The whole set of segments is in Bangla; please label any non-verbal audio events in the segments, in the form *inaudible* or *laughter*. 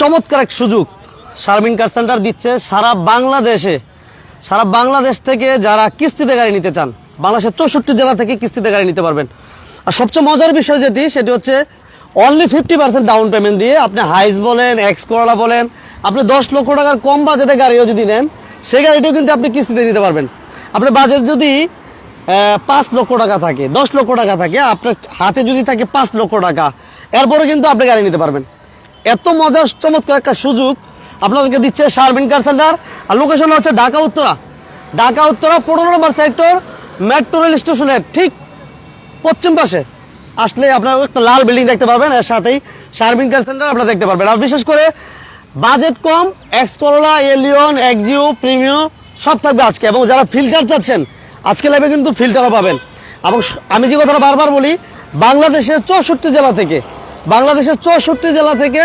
চমৎকার এক সুযোগ শারমিন কার সেন্টার দিচ্ছে সারা বাংলাদেশে। সারা বাংলাদেশ থেকে যারা কিস্তিতে গাড়ি নিতে চান, বাংলাদেশের চৌষট্টি জেলা থেকে কিস্তিতে গাড়ি নিতে পারবেন। আর সবচেয়ে মজার বিষয় যেটি, সেটি হচ্ছে only fifty percent down payment দিয়ে আপনি হাইস বলেন এক্স করলা বলেন, আপনি দশ লক্ষ টাকার কম বাজেটে গাড়িও যদি নেন, সেই গাড়িটিও কিন্তু আপনি কিস্তিতে নিতে পারবেন। আপনার বাজেট যদি পাঁচ লক্ষ টাকা থাকে, দশ লক্ষ টাকা থাকে, আপনার হাতে যদি থাকে পাঁচ লক্ষ টাকা এরপরে কিন্তু আপনি গাড়ি নিতে পারবেন। এত মজার, চমৎকার একটা সুযোগ আপনাদেরকে দিচ্ছে শারমিন কার সেন্টার। আর লোকেশন হচ্ছে ঢাকা উত্তরা। ঢাকা উত্তরা, পনেরো নম্বর সেক্টর মেট্রো রেল স্টেশনের ঠিক পশ্চিম পাশে। আসলে আপনারা একটা লাল বিল্ডিং দেখতে পাবেন এর সাথেই শারমিন কার সেন্টার আপনারা দেখতে পারবেন। আর বিশেষ করে বাজেট কম X Corolla Allion Axio Premio সব থাকবে আজকে। এবং যারা ফিল্টার চাচ্ছেন, আজকে লাইভে কিন্তু ফিল্টারও পাবেন। এবং আমি যে কথাটা বারবার বলি, বাংলাদেশের চৌষট্টি জেলা থেকে বাংলাদেশের চৌষট্টি জেলা থেকে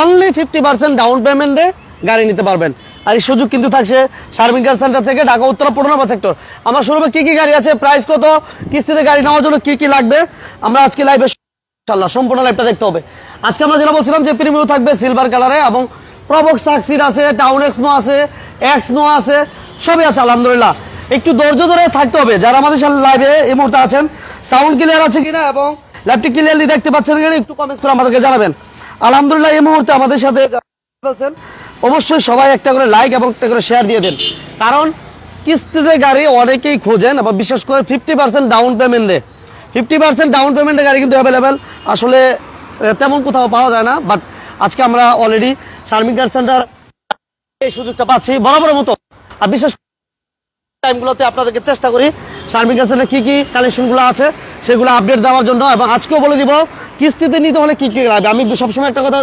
অনলি ফিফটি পার্সেন্ট ডাউন পেমেন্টে গাড়ি নিতে পারবেন। আর এই সুযোগ কিন্তু থাকছে শারমিন কার সেন্টার থেকে ঢাকা, উত্তরা পনেরো নম্বর সেক্টর আমার শোরুমে কি কি গাড়ি আছে প্রাইস কত, কিস্তিতে গাড়ি নেওয়ার জন্য কি কি লাগবে, আমরা আজকে লাইভে ইনশাল্লাহ সম্পূর্ণ লাইভটা দেখতে হবে। আজকে আমরা যেটা বলছিলাম যে প্রিমিয়াম থাকবে সিলভার কালারে এবং প্রবক্স সাকসিড আছে টাউন এক্সনো আছে এক্সনো আছে, সবই আছে, আলহামদুলিল্লাহ। একটু ধৈর্য ধরে থাকতে হবে। যারা আমাদের লাইভে এই মুহূর্তে আছেন সাউন্ড ক্লিয়ার আছে কিনা এবং ল্যাপটি ক্লিয়ারলি দেখতে পাচ্ছেন কিনা একটু কমেন্টস করে আমাদেরকে জানাবেন। আলহামদুলিল্লাহ, এই মুহূর্তে আমাদের সাথে বলছেন অবশ্যই সবাই একটা করে লাইক এবং একটা করে শেয়ার দিয়ে দেন। কারণ, কিস্তিতে গাড়ি অনেকেই খোঁজেন, আবার বিশেষ করে ফিফটি পার্সেন্ট ডাউন পেমেন্টে ফিফটি পার্সেন্ট ডাউন পেমেন্টের গাড়ি কিন্তু অ্যাভেলেবেল আসলে তেমন কোথাও পাওয়া যায় না বাট আজকে আমরা অলরেডি শারমিন কার সেন্টার এই সুযোগটা পাচ্ছি বরাবরের মতো। আর বিশেষ টাইমগুলোতে আপনাদেরকে চেষ্টা করি শারমিন সেন্টার কী কী কালেকশনগুলো আছে সেগুলো আপডেট দেওয়ার জন্য এবং আজকেও বলে দিব কিস্তিতে নিতে হলে কী কী লাগবে? আমি সবসময় একটা কথা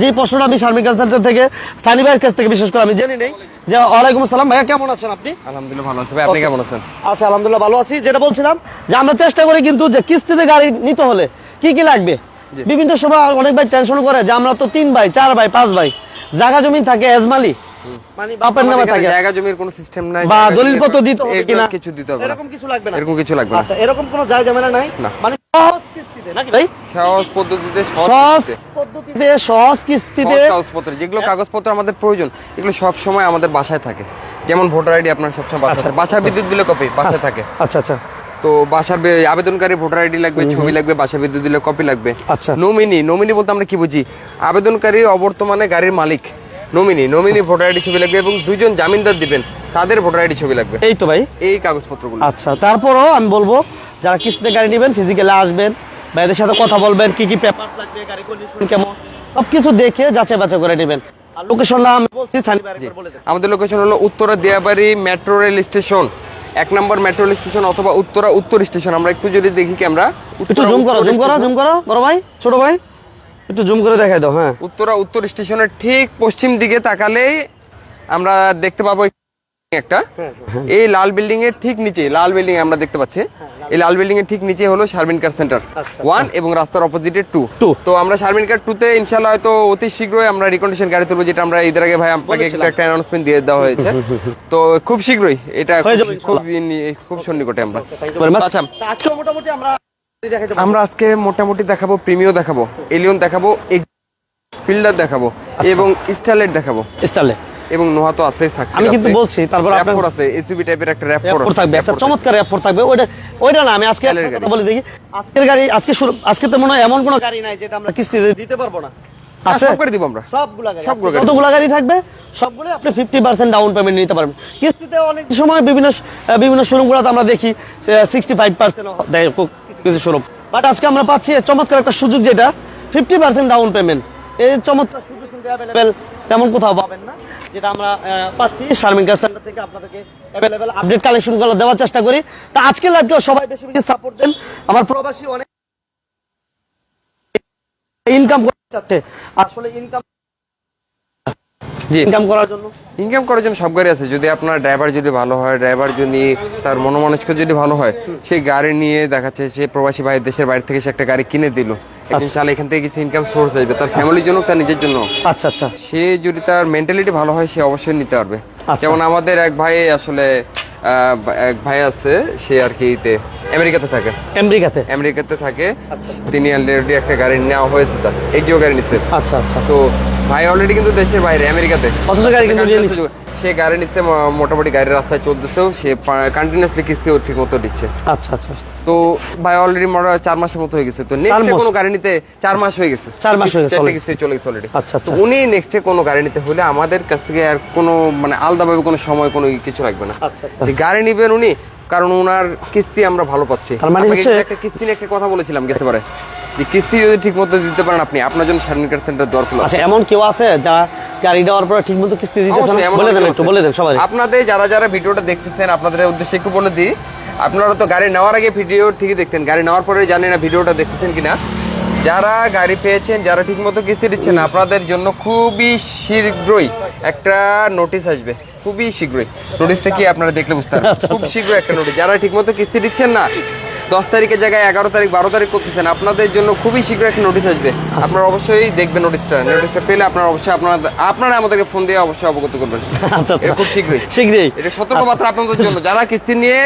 যে প্রশ্নটা আমি শারমিন কার সেন্টার থেকে স্থানীয় ভাইয়ের কাছ থেকে বিশেষ করে আমি জেনে নেই। যে ওয়ালাইকুম আসসালাম ভাইয়া কেমন আছেন আপনি? আলহামদুলিল্লাহ ভালো আছি ভাই আপনি কেমন আছেন? আচ্ছা আলহামদুলিল্লাহ ভালো আছি। যেটা বলছিলাম যে আমরা চেষ্টা করি কিন্তু যে কিস্তিতে গাড়ি নিতে হলে কি কি লাগবে? বিভিন্ন সময় অনেক ভাই টেনশন করে যে আমরা তো তিন ভাই চার ভাই পাঁচ ভাই জায়গা জমি থাকে এজমালি মানে বাপের নামে থাকে। জায়গা জমির কোনো সিস্টেম নাই বা জায়গা দলিল জমির পত্র দিতে হবে কিনা? কিছু দিতে হবে এরকম কিছু লাগবে না। এরকম কিছু লাগবে না। আচ্ছা এরকম কোনো জায়গা ঝামেলা নাই? মানে সহজ কিস্তিতে নাকি ভাই? সহজ পদ্ধতিতে সহজ সহজ পদ্ধতিতে সহজ কিস্তিতে কাগজপত্র যেগুলো কাগজপত্র আমাদের প্রয়োজন এগুলো সব সময় আমাদের বাসায় থাকে। যেমন ভোটার আইডি আপনার সবসময় বাসায় থাকে। বাসার বিদ্যুৎ বিলে কপি বাসায় থাকে। আচ্ছা আচ্ছা। তো বাসার আবেদনকারী ভোটার আইডি লাগবে ছবি লাগবে বাসা বিদ্যুৎ বিলে কপি লাগবে। আচ্ছা। নমিনি নমিনি বলতে আমরা কি বুঝি? আবেদনকারী অবর্তমানে গাড়ির মালিক। নমিনি নমিনি ভোটার আইডি ছবি লাগবে এবং দুইজন জামিনদার দিবেন তাদের ভোটার আইডি ছবি লাগবে। এই তো ভাই। এই কাগজপত্রগুলো। আচ্ছা তারপরও আমি বলব যারা কিস্তিতে গাড়ি নেবেন ফিজিক্যালে আসবেন বা এদের সাথে কথা বলবেন কি কি পেপার লাগবে গাড়ি কন্ডিশন কেমন সবকিছু দেখে যাচাই বাছাই করে নেবেন। লোকেশন নাম বলছি আমাদের লোকেশন হলো Uttara Diabari metro rail station এক নম্বর মেট্রো রেল স্টেশন অথবা উত্তরা উত্তর স্টেশন আমরা একটু যদি দেখি ক্যামেরা একটু জুম করো জুম করো জুম করো বড় ভাই ছোট ভাই। একটু জুম করে দেখাই দাও হ্যাঁ। উত্তরা উত্তর স্টেশনের ঠিক পশ্চিম দিকে তাকালেই আমরা দেখতে পাবো একটা। এই লাল বিল্ডিং এর ঠিক নিচে লাল বিল্ডিং আমরা দেখতে পাচ্ছি। এই লাল বিল্ডিং এর ঠিক নিচে হলো শারমিন কার সেন্টার। আচ্ছা, ওয়ান এবং রাস্তার অপোজিটে টু Two। তো আমরা শারমিন কার টু তে ইনশাল্লাহ হয়তো অতি শীঘ্রই আমরা রিকন্ডিশন গাড়ি তুলবো যেটা আমরা এদের আগে ভাই আপনাকে একটু একটা অ্যানাউন্সমেন্ট দিয়ে দেওয়া হয়েছে। *laughs* তো খুব শীঘ্রই এটা খুব খুব সন্নিকটে আমরা। আচ্ছা। আজকে মোটামুটি আমরা। আমরা আজকে মোটামুটি দেখাবো প্রিমিও দেখাবো এলিয়ন দেখাবো ফিল্ডার দেখাবো আচ্ছা। এবং স্টারলেট দেখাবো। স্টাইলে এবং নোহা তো আছে আমি কিন্তু বলছি, তারপর আপনার- আছে এসইবি টাইপের একটা এয়ারপোর্ট থাকবে একটা চমৎকার এয়ারপোর্ট থাকবে ওইটা ওইটা না আমি আজকে কথা। বলে দেখি। আজকের গাড়ি আজকে শুরু আজকে তো মনে হয় এমন কোনো গাড়ি নাই যেটা আমরা কিস্তিতে দিতে পারব না। আছে? সব করে দিব আমরা। সবগুলা গাড়ি আজকে গাড়ি। থাকবে? সবগুলো আপনি ফিফটি পার্সেন্ট ডাউন পেমেন্ট নিতে পারবেন। কিস্তিতে অনেক সময় বিভিন্ন বিভিন্ন শোরুমগুলোতে আমরা দেখি সিক্সটি ফাইভ পার্সেন্ট দেয় খুব কিছু শোরুম বাট আজকে আমরা পাচ্ছি চমৎকার একটা সুযোগ যেটা ফিফটি পার্সেন্ট ডাউন পেমেন্ট এই চমৎকার সুযোগ কিন্তু অ্যাভেলেবেল তেমন কোথাও পাবেন না আমরা পাচ্ছি সেন্টার থেকে অ্যাভেলেবেল আপডেট দেওয়ার চেষ্টা করি। তা সবাই বেশি সাপোর্ট দেন। আমার প্রবাসী অনেক ইনকাম করতে আসলে ইনকাম জি। ইনকাম করার জন্য? ইনকাম করার জন্য সব গাড়ি আছে। যদি আপনার ড্রাইভার যদি ভালো হয় ড্রাইভার যদি তার মনোমানস্ক যদি ভালো হয় সেই গাড়ি নিয়ে দেখাচ্ছে সে প্রবাসী ভাই দেশের বাইরে থেকে সে একটা গাড়ি কিনে দিল। একদিন চালে এখান থেকে কিছু ইনকাম সোর্স আসবে। তার ফ্যামিলির জন্য তার নিজের জন্য। আচ্ছা আচ্ছা। সে যদি তার মেন্টালিটি ভালো হয় সে অবশ্যই নিতে পারবে। আচ্ছা। যেমন আমাদের এক ভাই আসলে এক ভাই আছে সে আর কি আমেরিকাতে থাকে। আমেরিকাতে? আমেরিকাতে থাকে। তিনি অলরেডি একটা গাড়ি নেওয়া হয়েছে তার। এক্সিও গাড়ি নিছে। আচ্ছা আচ্ছা। তো ভাই অলরেডি কিন্তু দেশের বাইরে আমেরিকাতে। অথচ গাড়ি কিন্তু নিয়ে নিচ্ছে। সে গাড়ি নিচ্ছে মোটামুটি গাড়ির রাস্তায় চলতেছেও সে কন্টিনিউসলি কিস্তি ঠিক মতো দিচ্ছে। আচ্ছা আচ্ছা। তো ভাই অলরেডি মনে চার মাসের মতো হয়ে গেছে। তো নেক্সট? কোনো গাড়ি নিতে চার মাস হয়ে গেছে। চার মাস হয়ে গেছে কিস্তি চলে গেছে অলরেডি আচ্ছা, তো আচ্ছা। উনি নেক্সটে কোনো গাড়ি নিতে হলে আমাদের কাছ থেকে আর কোনো মানে আলাদাভাবে কোনো সময় কোনো কিছু লাগবে না। আচ্ছা, আচ্ছা। গাড়ি নিবেন উনি কারণ ওনার কিস্তি আমরা ভালো পাচ্ছি। মানে একটা কিস্তি নিয়ে একটা কথা বলেছিলাম গেছে পারে। যে কিস্তি যদি ঠিক মতো দিতে পারেন আপনি আপনার জন্য সার্ভিস সেন্টার দরকার আচ্ছা এমন কেউ আছে যারা গাড়ি দেওয়ার পরে ঠিক মতো কিস্তি দিতেছে না? বলে দেন একটু বলে দেন সবাই আপনাদের যারা যারা ভিডিওটা দেখতেছেন আপনাদের উদ্দেশ্যে একটু বলে দিই আপনারা তো গাড়ি নেওয়ার আগে ভিডিও ঠিকই দেখতেন। গাড়ি নেওয়ার পরে জানি না ভিডিওটা দেখতেছেন কিনা। যারা গাড়ি পেয়েছেন যারা ঠিকমতো কিস্তি দিচ্ছেন আপনাদের জন্য খুবই শীঘ্রই একটা নোটিশ আসবে। খুবই শীঘ্রই। নোটিশটা কি আপনারা দেখলে বুঝতে পারবেন? আচ্ছা, খুব আচ্ছা। শীঘ্রই একটা নোটিশ যারা ঠিকমতো কিস্তি দিচ্ছেন না দশ তারিখের জায়গায় এগারো তারিখ বারো তারিখ করতেছেন। আপনাদের জন্য খুবই শীঘ্র একটা নোটিশ আসবে। আচ্ছা। আপনারা অবশ্যই দেখবেন নোটিশটা নোটিশটা পেলে আপনারা অবশ্যই আপনারা আপনারা আমাদেরকে ফোন দিয়ে অবশ্যই অবগত করবেন। আচ্ছা আচ্ছা। খুব শীঘ্রই। শীঘ্রই। এটা সতর্কবার্তা আপনাদের জন্য। যারা কিস্তি নিয়ে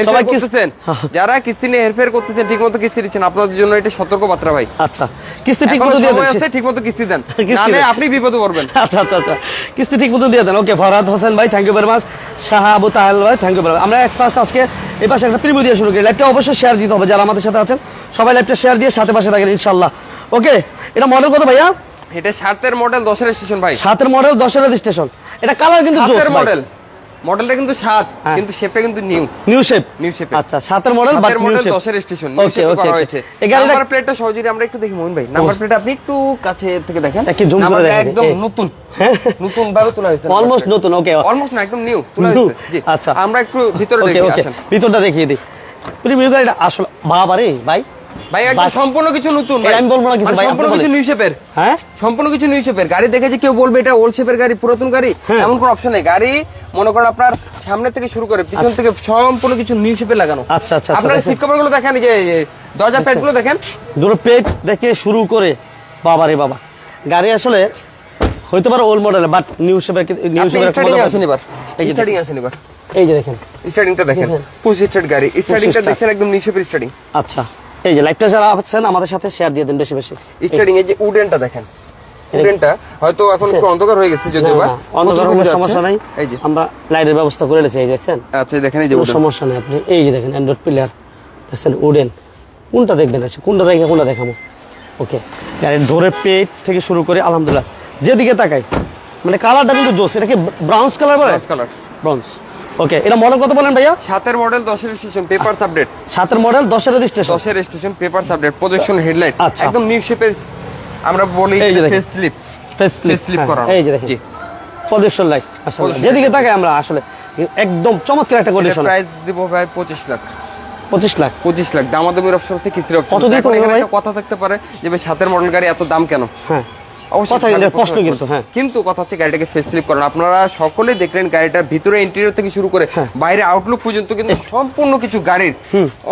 সবাই কিস- করতেছেন? *laughs* যারা কিস্তি নিয়ে হেরফের করতেছেন ঠিকমতো কিস্তি দিচ্ছেন আপনাদের জন্য এটা সতর্কবার্তা ভাই। আচ্ছা কিস্তি ঠিক এখনও মতো দিয়ে দেন। আছে ঠিকমতো কিস্তি দেন। *laughs* আপনি বিপদে পড়বেন। *laughs* আচ্ছা আচ্ছা আচ্ছা। কিস্তি ঠিক মতো দিয়ে দেন। ওকে ফরহাদ হোসেন ভাই thank you very much Shah Abu Tahel ভাই থ্যাংক ইউ ভেরি মাচ আমরা এক ফার্স্ট আজকে এই পাশে একটা প্রিভিউ দিয়ে শুরু করি। লাইভটা অবশ্যই শেয়ার দিতে হবে যারা আমাদের সাথে আছেন। সবাই লাইভটা শেয়ার দিয়ে সাথে পাশে থাকেন ইনশাল্লাহ ওকে এটা মডেল কত ভাইয়া? এটা সাতের মডেল দশের স্টেশন ভাই। সাতের মডেল দশের রেজিস্ট্রেশন এটা কালার কিন্তু জোস মডেল মডেলটা কিন্তু সাত হ্যাঁ। কিন্তু শেপটা কিন্তু নিউ নিউ শেপ নিউ শেপে আচ্ছা সাতের model but new shape station okay okay হয়েছে। নাম্বার প্লেটটা সহজে আমরা একটু দেখি মোহন ভাই। নাম্বার প্লেট আপনি একটু কাছে থেকে দেখেন। একটু zoom করে দেখেন। একদম নতুন। নতুন ভাবে তোলা হয়েছে অলমোস্ট নতুন ওকে অলমোস্ট না একদম নিউ তোলা হয়েছে। জি আচ্ছা। আমরা একটু ভিতরে দেখি আসেন। ভিতরটা দেখিয়ে দিই। প্রিভিউ গাড়িটা আসলে ভাই। ভাই একদম সম্পূর্ণ কিছু নতুন এই আমি বলব না কিছু, মানে ভাই, সম্পূর্ণ কিছু নিউ শেপের হ্যাঁ? সম্পূর্ণ কিছু নিউ শেপের গাড়ি দেখে যে কেউ বলবে এটা ওল্ড শেপের গাড়ি পুরাতন গাড়ি? হ্যাঁ। এমন কোনো অপশন নেই। গাড়ি মনে করেন আপনার সামনে থেকে শুরু করে পিছন থেকে সম্পূর্ণ কিছু নিউ শেপে লাগানো। আচ্ছা, আচ্ছা, আপনার সিট কভারগুলো দেখেন এই যে দরজা প্যাডগুলো দেখেন। দুটো পেট দেখে শুরু করে বাবা রে বাবা। গাড়ি আসলে হইতে পারে ওল্ড মডেল বাট নিউ শেপের নিউ শেপের স্টার্টিং আসেন এবার। এই যে স্টার্টিং আসেন এবার। এই যে দেখেন। স্টার্টিংটা দেখেন। পুশ স্টার্ট গাড়ি। স্টার্টিংটা। দেখেন একদম নিউ শেপের স্টার্টিং আচ্ছা। এই যে লাইভটা যারা আছেন আমাদের সাথে শেয়ার দিয়ে দেন বেশি বেশি। স্টার্টিং এই যে উডেনটা দেখেন। উডেনটা হয়তো এখন একটু অন্ধকার হয়ে গেছে যদিও বা অন্ধকার কোনো সমস্যা নাই। এই যে। আমরা লাইটের ব্যবস্থা করে রেখেছি এই দেখছেন? আচ্ছা দেখেন এই যে সমস্যা নেই আপনি এই যে দেখেন অ্যান্ড্রয়েড প্লেয়ার দেখছেন উডেন কোনটা দেখবেন আছে কোনটা দেখে কোনটা দেখাবো? ওকে গাড়ির ডোরের পেট থেকে শুরু করে আলহামদুলিল্লাহ। যেদিকে তাকাই মানে কালারটা কিন্তু জোস এটা কি ব্রাউন্স কালার বলে? কালার ব্রাউন্স ওকে এটা মডেল কত বলেন ভাইয়া? সাতের মডেল দশের স্টেশন পেপার আপডেট সাতের মডেল দশের রেজিস্ট্রেশন দশের station paper update projection headlight আচ্ছা। একদম নিউ শেপের আমরা বলি। ফেস স্লিপ ফেস slip করানো। এই যে দেখেন। লাইট আসলে যেদিকে তাকাই আমরা আসলে একদম চমৎকার একটা কন্ডিশন প্রাইস দিব ভাই পঁচিশ লাখ। পঁচিশ লাখ? পঁচিশ লাখ। দামাদামির অপশন আছে কিস্তির অপশন কত দিতে ভাই? কথা থাকতে পারে যে ভাই সাতের মডেল গাড়ি এত দাম কেন? হ্যাঁ। প্রশ্ন কিন্তু, হ্যাঁ। কিন্তু কথা হচ্ছে গাড়িটাকে ফেস স্লিপ করেন। আপনারা সকলেই দেখলেন গাড়িটার ভিতরে ইন্টেরিয়র থেকে শুরু করে হ্যাঁ। বাইরে আউটলুক পর্যন্ত কিন্তু সম্পূর্ণ কিছু গাড়ির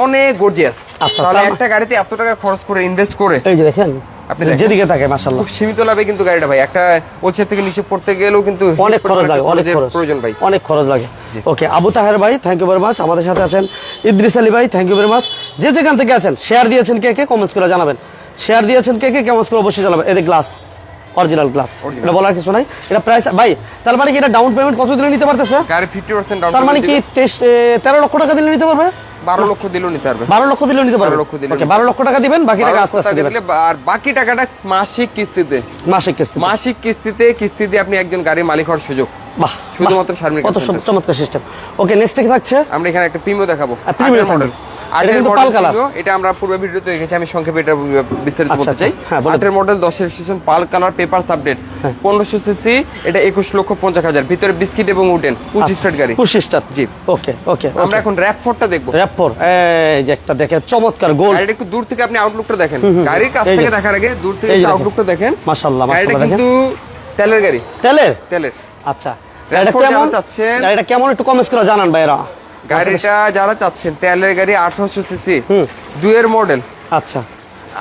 অনেক গর্জিয়াস আচ্ছা, তাহলে একটা গাড়িতে এত টাকা খরচ করে ইনভেস্ট করে এই যে দেখেন আপনি যেদিকে মাশাল্লাহ খুব সীমিত লাভে কিন্তু গাড়িটা ভাই। একটা থেকে নিচে পড়তে গেলেও কিন্তু অনেক খরচ লাগে অনেক খরচ। প্রয়োজন ভাই। অনেক খরচ লাগে। ওকে আবু তাহের ভাই থ্যাংক ইউ ভেরি মাচ আমাদের সাথে আছেন ইদ্রিস আলী ভাই থ্যাংক ইউ ভেরি মাচ যে যেখান থেকে আছেন শেয়ার দিয়েছেন কে কে কমেন্টস করে জানাবেন। শেয়ার দিয়েছেন কে কে কমেন্টস করে অবশ্যই জানাবেন। এদের গ্লাস অরিজিনাল গ্লাস এটা বলার কিছু নাই। এটা প্রাইস ভাই তার মানে কি এটা ডাউন পেমেন্ট কত দিলে নিতে পারতেছে? গাড়ি ডাউন তার মানে কি তেইশ এ, তেরো লক্ষ টাকা দিলে নিতে পারবে? বারো লক্ষ দিলেও নিতে পারবে। বারো লক্ষ দিলেও নিতে পারবে। লক্ষ দিলেও বারো লক্ষ টাকা দিবেন বাকি টাকা আস্তে আস্তে দিবেন। আর বাকি টাকাটা মাসিক কিস্তিতে। মাসিক কিস্তি মাসিক কিস্তিতে কিস্তি দিয়ে আপনি একজন গাড়ির মালিক হওয়ার সুযোগ। বাহ শুধুমাত্র কত চমৎকার সিস্টেম ওকে নেক্সট কি থাকছে? আমরা এখানে একটা প্রিমিও দেখাবো। আর মডেল আটের মডেল। Premio, এটা আমরা পূর্বে ভিডিওতে দেখেছি আমি সংক্ষেপে এটা বিস্তারিত বলতে চাই। বলে আটের মডেল দশের station pearl colour paper update. পনেরোশো সিসি এটা একুশ লক্ষ পঞ্চাশ হাজার। ভিতরে বিস্কিট এবং উডেন পঁচিশ স্টার্ট গাড়ি। পুশ স্টার জি। ওকে ওকে আমরা এখন র্যাপ ফোরটা দেখব। র্যাপ ফোর এই যে একটা দেখে চমৎকার গোল গাড়িটা একটু দূর থেকে আপনি আউটলুকটা দেখেন। গাড়ির কাছ থেকে দেখার আগে দূর থেকে এই যে একটু দেখেন। আউটলুকটা দেখেন। মাশাআল্লাহ, মাশাআল্লাহ, কিন্তু তেলের গাড়ি। তেলের? তেলের। আচ্ছা। গাড়িটা কেমন? একটু কমেন্টস করে জানান ভাইরা গাড়িটা যারা চাচ্ছেন তেলের গাড়ি আঠারোশো সিসি হুম। দুইয়ের মডেল আচ্ছা।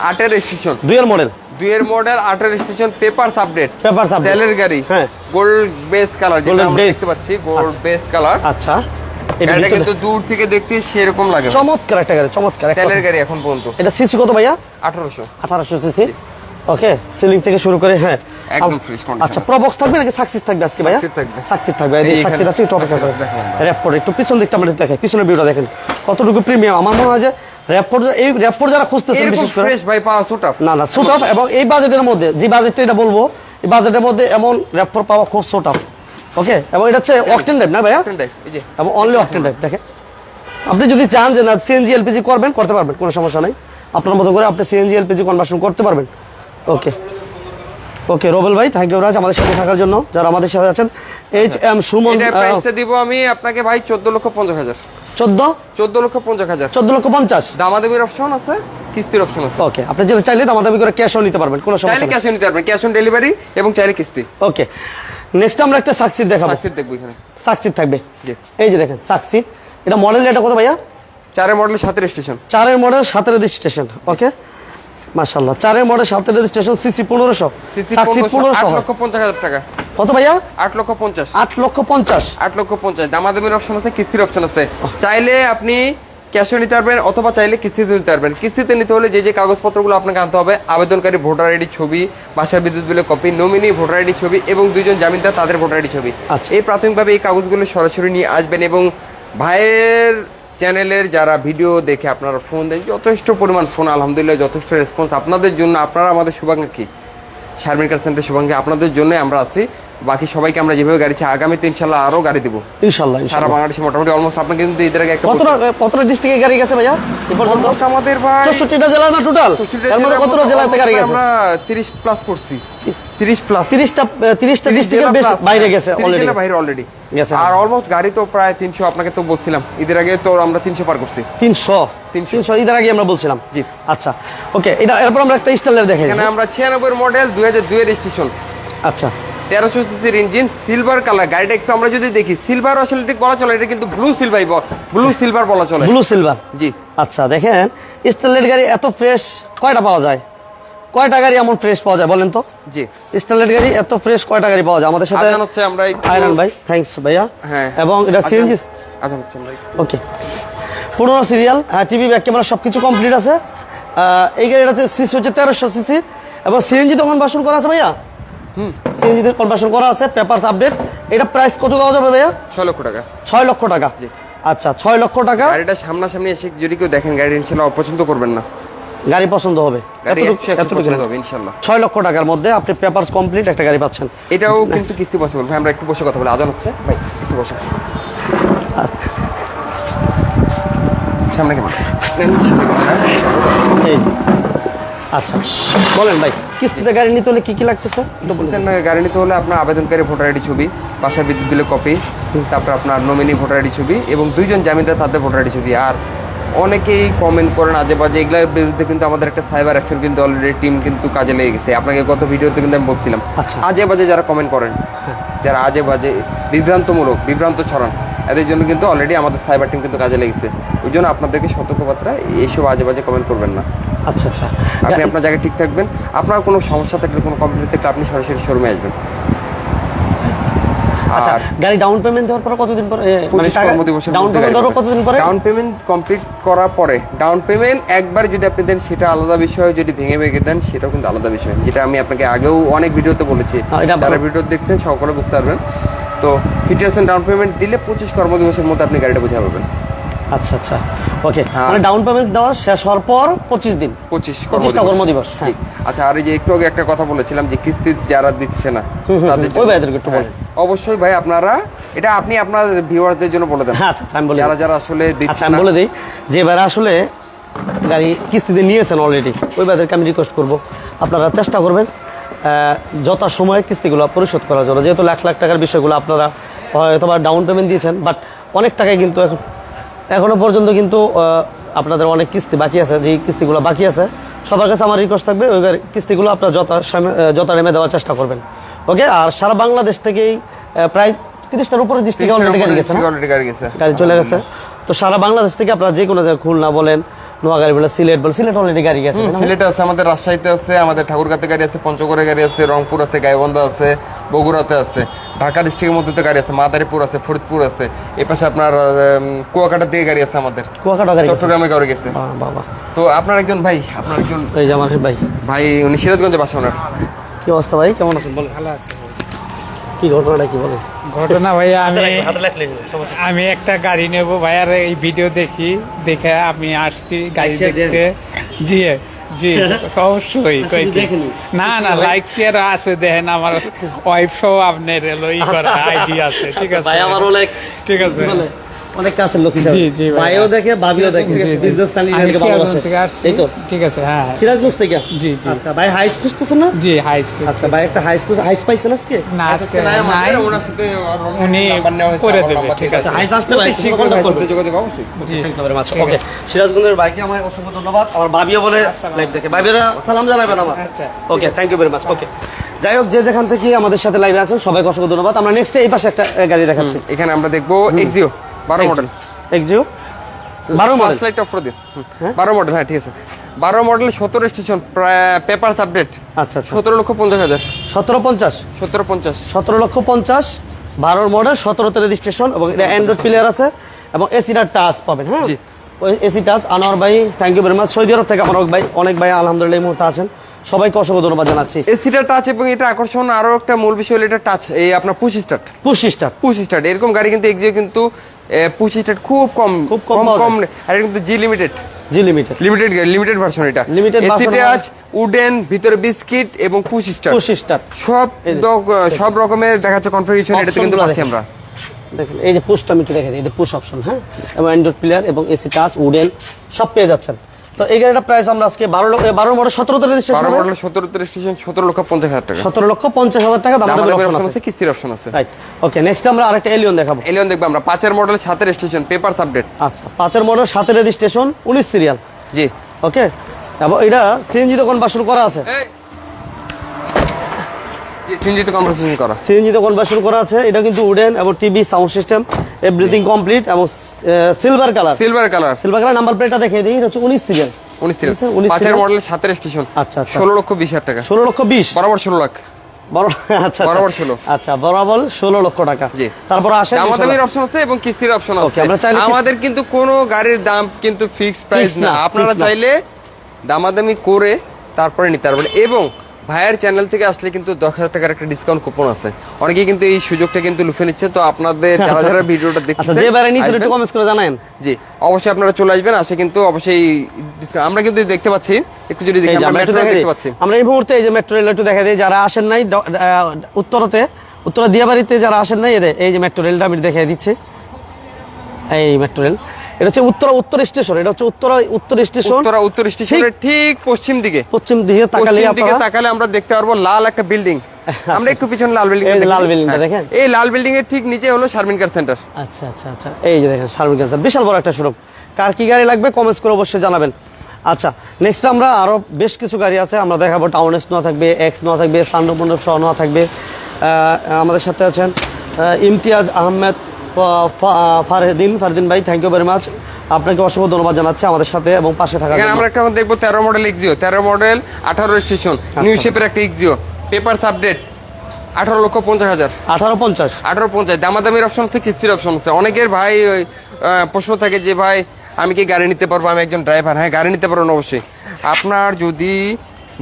আটের স্টেশন দুইয়ের মডেল দুইয়ের মডেল আটের স্টেশন পেপার আপডেট update। তেলের গাড়ি। হ্যাঁ। গোল্ড বেস কালার যেটা আমরা দেখতে পাচ্ছি গোল্ড। বেস কালার আচ্ছা। এটা কিন্তু দূর থেকে দেখতে সেরকম লাগে। চমৎকার একটা গাড়ি চমৎকার তেলের গাড়ি। এখন পর্যন্ত। এটা সিসি কত ভাইয়া? আঠারোশো। আঠারোশো সিসি ওকে সিলিং থেকে শুরু করে হ্যাঁ। একদম fresh condition আচ্ছা প্রবক্স থাকবে নাকি সাকসিস থাকবে আজকে ভাইয়া? Success থাকবে। সাকসিস থাকবে এই সাকসিস আছে একটু অপেক্ষা করেন একটু পিছন দিকটা আমরা দেখাই পিছনের ভিউটা দেখেন। কতটুকু প্রিমিয়াম আমার মনে হয় যে র্যাপোর্ট এই র্যাপোর্ট যারা খুঁজতেছেন বিশেষ করে ফ্রেশ ভাই পাওয়া সুট না না সুট এবং এই বাজেটের মধ্যে যে বাজেটটা এটা বলব এই বাজেটের মধ্যে এমন র্যাপোর্ট পাওয়া খুব সুট অফ ওকে এবং এটা হচ্ছে অকটেন টাইপ না ভাইয়া? এই যে। এবং অনলি অকটেন টাইপ দেখেন। আপনি যদি চান যে না সিএনজি এলপিজি করবেন করতে পারবেন কোনো সমস্যা নাই। আপনার মতো করে আপনি সিএনজি এলপিজি কনভার্সন করতে পারবেন। ওকে ওকে রোবেল ভাই থ্যাংক ইউ রাজ আমাদের সাথে থাকার জন্য যারা আমাদের সাথে আছেন। এইচ এম সুমন প্রাইসটা দিব আমি আপনাকে ভাই চোদ্দ লক্ষ পঞ্চাশ হাজার। চোদ্দ? চোদ্দ লক্ষ পঞ্চাশ হাজার। চোদ্দ লক্ষ পঞ্চাশ? দামাদামির অপশন আছে কিস্তির অপশন আছে। ওকে আপনি যেটা চাইলে করে ক্যাশও নিতে পারবেন কোনো সমস্যা চাইলে নেই। ক্যাশ নিতে পারবেন ক্যাশ অন ডেলিভারি এবং চাইলে কিস্তি। ওকে নেক্সট আমরা একটা সাকসিড দেখাবো। সাকসিড দেখব এখানে। সাকসিড থাকবে। জি। এই যে দেখেন সাকসিড এটা মডেল এটা কত ভাইয়া? চারের মডেলের সাথে রেজিস্ট্রেশন চারের মডেল সাতের রেজিস্ট্রেশন ওকে মাশাল্লাহ চারের মডেল সাতের রেজিস্ট্রেশন সিসি পনেরোশো সাকসিড পনেরোশো লক্ষ পঞ্চাশ হাজার টাকা। কত ভাইয়া? আট লক্ষ পঞ্চাশ। আট লক্ষ পঞ্চাশ। আট লক্ষ পঞ্চাশ। দামাদামির অপশন আছে কিস্তির অপশন আছে। চাইলে আপনি ক্যাশও নিতে পারবেন অথবা চাইলে কিস্তিতে নিতে পারবেন। কিস্তিতে নিতে হলে যে যে কাগজপত্রগুলো আপনাকে আনতে হবে আবেদনকারী ভোটার আইডি ছবি বাসার বিদ্যুৎ বিলের কপি নমিনি ভোটার আইডি ছবি এবং দুজন জামিনদার তাদের ভোটার আইডি ছবি। আচ্ছা। এই প্রাথমিকভাবে এই কাগজগুলো সরাসরি নিয়ে আসবেন এবং ভাইয়ের চ্যানেলের যারা ভিডিও দেখে আপনারা ফোন দেন যথেষ্ট পরিমাণ ফোন আলহামদুলিল্লাহ যথেষ্ট রেসপন্স আপনাদের জন্য আপনারা আমাদের শুভাকাঙ্ক্ষী শারমিন কার সেন্টার শুভাঙ্ক্ষী আপনাদের জন্য আমরা আছি। বাকি সবাইকে আমরা যেভাবে গাড়ি চাই আগামীতে ইনশাল্লাহ আরও গাড়ি দেবো। ইনশাল্লাহ সারা বাংলাদেশে মোটামুটি অলমোস্ট আপনাকে কিন্তু ঈদের আগে একটা কতটা কতটা ডিস্ট্রিক্টে গাড়ি গেছে ভাইয়া? পর্যন্ত আমাদের ভাই চৌষট্টিটা জেলা না টোটাল এর মধ্যে কতটা জেলাতে গাড়ি গেছে? আমরা তিরিশ প্লাস করছি। তিরিশ প্লাস তিরিশটা তিরিশটা ডিস্ট্রিক্টের বেশ বাইরে গেছে অলরেডি বাইরে অলরেডি। আর অলমোস্ট গাড়ি তো প্রায় তিনশো আপনাকে তো বলছিলাম ঈদের আগে তো আমরা তিনশো পার করছি। তিনশো? তিনশো। তিনশো ঈদের আগে আমরা বলছিলাম? জি। আচ্ছা ওকে এটা এরপর আমরা একটা স্টাইলের দেখাই। এখানে আমরা ছিয়ানব্বই মডেল দুই হাজার দুই রেজিস্ট্রেশন আচ্ছা। তেরোশো সিসির ইঞ্জিন সিলভার কালার গাড়িটা একটু আমরা যদি দেখি সিলভার আসলে ঠিক বলা চলে এটা কিন্তু ব্লু সিলভার ব্লু সিলভার বলা চলে। ব্লু সিলভার জি। আচ্ছা দেখেন স্টাইলের গাড়ি এত ফ্রেশ কয়টা পাওয়া যায়? কয়টা গাড়ি এমন ফ্রেশ পাওয়া যায় বলেন তো? জি। স্টাইলের গাড়ি এত ফ্রেশ কয়টা গাড়ি পাওয়া যায়? আমাদের সাথে হচ্ছে আমরা আয়রন ভাই থ্যাঙ্কস ভাইয়া। হ্যাঁ। এবং এটা সিএনজি হচ্ছে আমরা ওকে পুরোনো সিরিয়াল হ্যাঁ টিভি ব্যাক ক্যামেরা সব কিছু কমপ্লিট আছে এই গাড়িটাতে সিসি হচ্ছে তেরোশো সিসি এবং সিএনজি তো কনভার্সন করা আছে ভাইয়া? সিএনজি তে কনভার্সন করা আছে পেপারস আপডেট এটা প্রাইস কত দেওয়া যাবে ভাইয়া? ছয় লক্ষ টাকা। ছয় লক্ষ টাকা। জি। আচ্ছা ছয় লক্ষ টাকা। গাড়িটা সামনাসামনি এসে যদি কেউ দেখেন গাড়ি ইনশাল্লাহ অপছন্দ করবেন না। গাড়ি পছন্দ হবে। ছয় লক্ষ টাকার মধ্যে আপনি পেপারস কমপ্লিট একটা গাড়ি পাচ্ছেন। এটাও কিন্তু কিস্তি পসিবল ভাই আমরা একটু বসে কথা বলি। আজান হচ্ছে? ভাই একটু বসে। সামনে কেমন? এই আচ্ছা। বলেন ভাই কিস্তিতে গাড়ি নিতে হলে কি কি লাগতেছে? গাড়ি নিতে হলে আপনার আবেদনকারী ভোটার আইডি ছবি বাসার বিদ্যুৎ বিলের কপি তারপর আপনার নমিনি ভোটার আইডি ছবি এবং দুইজন জামিনদার তাদের ভোটার আইডি ছবি। আর অনেকেই কমেন্ট করেন আজে বাজে এগুলোর বিরুদ্ধে কিন্তু আমাদের একটা সাইবার অ্যাকশন কিন্তু অলরেডি টিম কিন্তু কাজে লেগে গেছে। আপনাকে গত ভিডিওতে কিন্তু আমি বলছিলাম আচ্ছা। আজে বাজে যারা কমেন্ট করেন যারা আজে বাজে বিভ্রান্তমূলক বিভ্রান্ত ছড়ান এদের জন্য কিন্তু অলরেডি আমাদের সাইবার টিম কিন্তু কাজে লেগেছে। ওই জন্য আপনাদেরকে সতর্কবার্তা এইসব আজে বাজে কমেন্ট করবেন না। আচ্ছা আচ্ছা। আপনি আপনার জায়গায় ঠিক থাকবেন। আপনার কোনো সমস্যা থাকলে কোনো কমপ্লেন থাকলে আপনি সরাসরি শোরুমে আসবেন। আচ্ছা গাড়ি ডাউন পেমেন্ট দেওয়ার পর কতদিন পরে মানে পঁচিশ টাকা কর্মদিবসের ডাউন পেমেন্ট দেওয়ার কতদিন পরে? ডাউন পেমেন্ট কমপ্লিট করার পরে ডাউন পেমেন্ট একবার যদি আপনি দেন সেটা আলাদা বিষয় যদি ভেঙে ভেঙে দেন সেটাও কিন্তু আলাদা বিষয়। যেটা আমি আপনাকে আগেও অনেক ভিডিওতে বলেছি। যারা ভিডিও দেখছেন সকলে বুঝতে পারবেন। তো ফিফটি পার্সেন্ট ডাউন পেমেন্ট দিলে পঁচিশ কর্মদিবসের মধ্যে আপনি গাড়িটা বুঝে পাবেন। আচ্ছা আচ্ছা। ওকে হ্যাঁ। মানে ডাউন পেমেন্ট দেওয়া শেষ হওয়ার পর পঁচিশ দিন। পঁচিশ পঁচিশটা কর্মদিবস, হ্যাঁ। আচ্ছা আর এই যে একটু আগে একটা কথা বলেছিলাম যে কিস্তি যারা দিচ্ছে না তাদের ওই ভাইদেরকে একটু হ্যাঁ, বলেন। অবশ্যই ভাই আপনারা এটা আপনি আপনার ভিউয়ারদের জন্য বলে দেন। হ্যাঁ আচ্ছা আচ্ছা, আমি বলে যারা যারা আসলে আচ্ছা দিচ্ছে আমি বলে দিই যে এবারে আসলে গাড়ি কিস্তিতে নিয়েছেন অলরেডি ওই বাজারকে আমি রিকোয়েস্ট করব। আপনারা চেষ্টা করবেন যথা সময়ে কিস্তিগুলো পরিশোধ করার জন্য। যেহেতু লাখ লাখ টাকার বিষয়গুলো আপনারা হয়তো বা ডাউন পেমেন্ট দিয়েছেন বাট অনেক টাকায় কিন্তু এখন এখনও পর্যন্ত কিন্তু আপনাদের অনেক কিস্তি বাকি আছে যে কিস্তিগুলো বাকি আছে সবার কাছে আমার রিকোয়েস্ট থাকবে ওই কিস্তিগুলো আপনার যথা যথা নেমে দেওয়ার চেষ্টা করবেন। ওকে আর সারা বাংলাদেশ থেকেই প্রায় তিরিশটার উপরে ডিস্ট্রিক্ট? অলরেডি গাড়ি গেছে। গাড়ি চলে গেছে। তো সারা বাংলাদেশ থেকে আপনারা যে কোনো জায়গায় খুলনা বলেন সিলেট বলেন সিলেট অলরেডি গাড়ি গেছে সিলেটে আছে আমাদের রাজশাহীতে আছে আমাদের ঠাকুরগাঁতে গাড়ি আছে পঞ্চগড়ে গাড়ি আছে রংপুর আছে গাইবন্ধা আছে বগুড়াতে আছে ঢাকা ডিস্ট্রিক্টের মধ্যে তো গাড়ি আছে মাদারীপুর আছে ফরিদপুর আছে এই পাশে আপনার উম, কুয়াকাটার দিকে গাড়ি আছে আমাদের। কুয়াকাটা গাড়ি চট্টগ্রামে গাড়ি গেছে। বাবা তো আপনার একজন ভাই আপনার একজন এই যে আমার ভাই। ভাই উনি সিরাজগঞ্জে বাসা ওনার কি অবস্থা ভাই? কেমন আছেন? বলেন। ভালো আছে। কি ঘটনাটা কি বলেন? ঘটনা ভাইয়া আমি আমি একটা গাড়ি নেব ভাইয়ার এই ভিডিও দেখি দেখে আমি আসছি গাড়ি দেখতে। জি জি অবশ্যই? না না লাইক শেয়ার আছে দেখেন আমার ওয়াইফ সহ আপনার এলো ই করা আইডি আছে ঠিক আছে। ভাই আমার অনেক ঠিক আছে। অনেক কাছের লোক হিসাবে। জি, জি, ভাইও দেখে ভাবিও দেখে। বিজনেস ভালোবাসে এই তো। ঠিক আছে হ্যাঁ। সিরাজগঞ্জ থেকে? জি, জি। আচ্ছা ভাই হাইস খুঁজতেছেন না? জি হাই স্কুল আচ্ছা ভাই একটা হাইস খুঁজ হাইস পাইছেন আজকে? না আজকে নাই নাই। ওনার সাথে উনি করে দেবে, ঠিক আছে। আছে। হাইস আসতে ভাই শীঘ্র করবে যোগাযোগ অবশ্যই। জি। Thank you very much okay. সিরাজগঞ্জের ভাইকে আমার অসংখ্য ধন্যবাদ। আমার ভাবিও বলে লাইভ দেখে। ভাবিরা সালাম জানাবেন আমার। আচ্ছা। Okay thank you very much okay যাই হোক যে যেখান থেকে আমাদের সাথে লাইভে আছেন সবাইকে অসংখ্য ধন্যবাদ। আমরা নেক্সট এই পাশে একটা গাড়ি দেখাচ্ছি। এখানে আমরা দেখব এক্সিও বারো মডেল এক্সিও বারো মডেল লাইট অফ করে দিন? বারো মডেল হ্যাঁ ঠিক আছে। বারো মডেল সতেরো স্টেশন পেপার আপডেট আচ্ছা সতেরো লক্ষ পঞ্চাশ হাজার। সতেরো পঞ্চাশ? সতেরো পঞ্চাশ। সতেরো লক্ষ পঞ্চাশ বারোর মডেল সতেরোতে রেজিস্ট্রেশন এবং এটা অ্যান্ড্রয়েড প্লেয়ার আছে এবং এসিটার টাচ পাবেন হ্যাঁ? জি। এসি টাচ আনোয়ার ভাই thank you very much Saudi Arab থেকে আমার ভাই অনেক ভাই আলহামদুলিল্লাহ এই মুহূর্তে আছেন। সবাইকে অসংখ্য ধন্যবাদ জানাচ্ছি। এসিটা টাচ এবং এটা আকর্ষণ আরও একটা মূল বিষয় হলো এটা টাচ এই আপনার push start push start push start এরকম গাড়ি কিন্তু এক্সিও কিন্তু পুশ স্টার্ট খুব কম খুব কম কম আর কিন্তু G limited G limited limited limited version এটা। লিমিটেড এসিতে আজ উডেন ভিতরে বিস্কিট এবং পুশ স্টার পুশ স্টার সব সব রকমের দেখা যাচ্ছে কনফিগারেশন এটাতে কিন্তু পাচ্ছি আমরা। দেখুন এই যে পুশটা আমি একটু দেখে দিই এই যে পুশ অপশন হ্যাঁ? এবং অ্যান্ড্রয়েড প্লেয়ার এবং এসি টাচ উডেন সব পেয়ে যাচ্ছেন। তো এই গাড়িটা প্রাইস আমরা আজকে বারো লক্ষ বারো মডেল সতেরোতে বারো মডেল সতেরো স্টেশন সতেরো লক্ষ পঞ্চাশ হাজার টাকা। সতেরো লক্ষ পঞ্চাশ হাজার টাকা দাম অপশন আছে। কিস্তির অপশন আছে। রাইট ওকে নেক্সট আমরা আরেকটা এলিয়ন দেখাবো। এলিয়ন দেখব আমরা পাঁচের মডেল সাতের স্টেশন পেপার আপডেট আচ্ছা পাঁচের মডেল সাতের রেজিস্ট্রেশন উনিশ সিরিয়াল জি। ওকে এবং এটা সিএনজিতে বাসন করা আছে। সিনজিত কনভারসেশন করা। সিএনজিতে কনভার্সন করা আছে এটা কিন্তু উডেন এবং TV sound system everything complete এবং silver colour silver colour silver colour number প্লেটটা দেখিয়ে দিই এটা হচ্ছে উনিশ সিরিয়াল। উনিশ সিরিয়াল। আচ্ছা, পাঁচের মডেল সাতের স্টেশন আচ্ছা, আচ্ছা। ষোলো লক্ষ বিশ হাজার টাকা। ষোলো লক্ষ বিশ? বরাবর ষোলো লাখ। *laughs* আচ্ছা বরাবর 16 আচ্ছা বরাবর ষোলো লক্ষ টাকা। তারপর আসে দামাদামির অপশন আছে এবং কিস্তির অপশন আছে। আমাদের কিন্তু কোনো গাড়ির দাম কিন্তু ফিক্স প্রাইস না, আপনারা চাইলে দামাদামি করে তারপরে নিতে পারবেন। এবং ভাইয়ের চ্যানেল থেকে আসলে কিন্তু দশ হাজার টাকার একটা ডিসকাউন্ট কুপন আছে। অনেকেই কিন্তু এই সুযোগটা কিন্তু লুফে নিচ্ছে তো আপনাদের যারা যারা ভিডিওটা আচ্ছা দেখছেন যে বারে নিচে একটু কমেন্টস করে জানান জি অবশ্যই আপনারা চলে আসবেন আসে কিন্তু অবশ্যই আমরা কিন্তু দেখতে পাচ্ছি একটু যদি দেখি আমরা দেখতে পাচ্ছি। আমরা এই মুহূর্তে এই যে মেট্রো রেল একটু দেখা দিই যারা আসেন নাই উত্তরতে উত্তরা দিয়াবাড়িতে যারা আসেন নাই এদের এই যে মেট্রো রেলটা আমি দেখে দিচ্ছি। এই মেট্রো রেল এটা হচ্ছে উত্তরা উত্তর স্টেশন এটা হচ্ছে উত্তরা উত্তর স্টেশন। উত্তরা উত্তর স্টেশনের ঠিক পশ্চিম দিকে। পশ্চিম দিকে তাকালে পশ্চিম দিকে তাকালে আমরা দেখতে পারব লাল একটা বিল্ডিং। আমরা একটু পিছনে লাল বিল্ডিং এই লাল building টা দেখেন? এই লাল বিল্ডিং এর ঠিক নিচে হলো শারমিন কার সেন্টার। আচ্ছা আচ্ছা আচ্ছা। এই যে দেখেন সার্ভিস ক্যান্সার বিশাল বড় একটা শোরুম কার কি গাড়ি লাগবে কমেন্টস করে অবশ্যই জানাবেন। আচ্ছা নেক্সট আমরা আরও বেশ কিছু গাড়ি আছে। আমরা দেখাবো টাউন এক্স নোয়া থাকবে এক্স নোয়া থাকবে সান্ডো মন্ডপ সহ নোয়া থাকবে। আহ, আমাদের সাথে আছেন ইমতিয়াজ আহমেদ ফারদিন ফারদিন ভাই থ্যাংক ইউ ভেরি মাচ আপনাকে অসংখ্য ধন্যবাদ জানাচ্ছি আমাদের সাথে এবং পাশে থাকার এখানে জন্য। আমরা একটা দেখব তেরো মডেল এক্সিও তেরো মডেল আঠারো স্টেশন। নিউ শেপের একটা এক্সিও পেপারস আপডেট আঠারো লক্ষ পঞ্চাশ হাজার। আঠারো পঞ্চাশ। আঠারো পঞ্চাশ দামাদামির অপশন আছে কিস্তির অপশন আছে। অনেকের ভাই ওই, প্রশ্ন থাকে যে ভাই আমি কি গাড়ি নিতে পারব? আমি একজন ড্রাইভার হ্যাঁ গাড়ি নিতে পারবেন অবশ্যই। আপনার যদি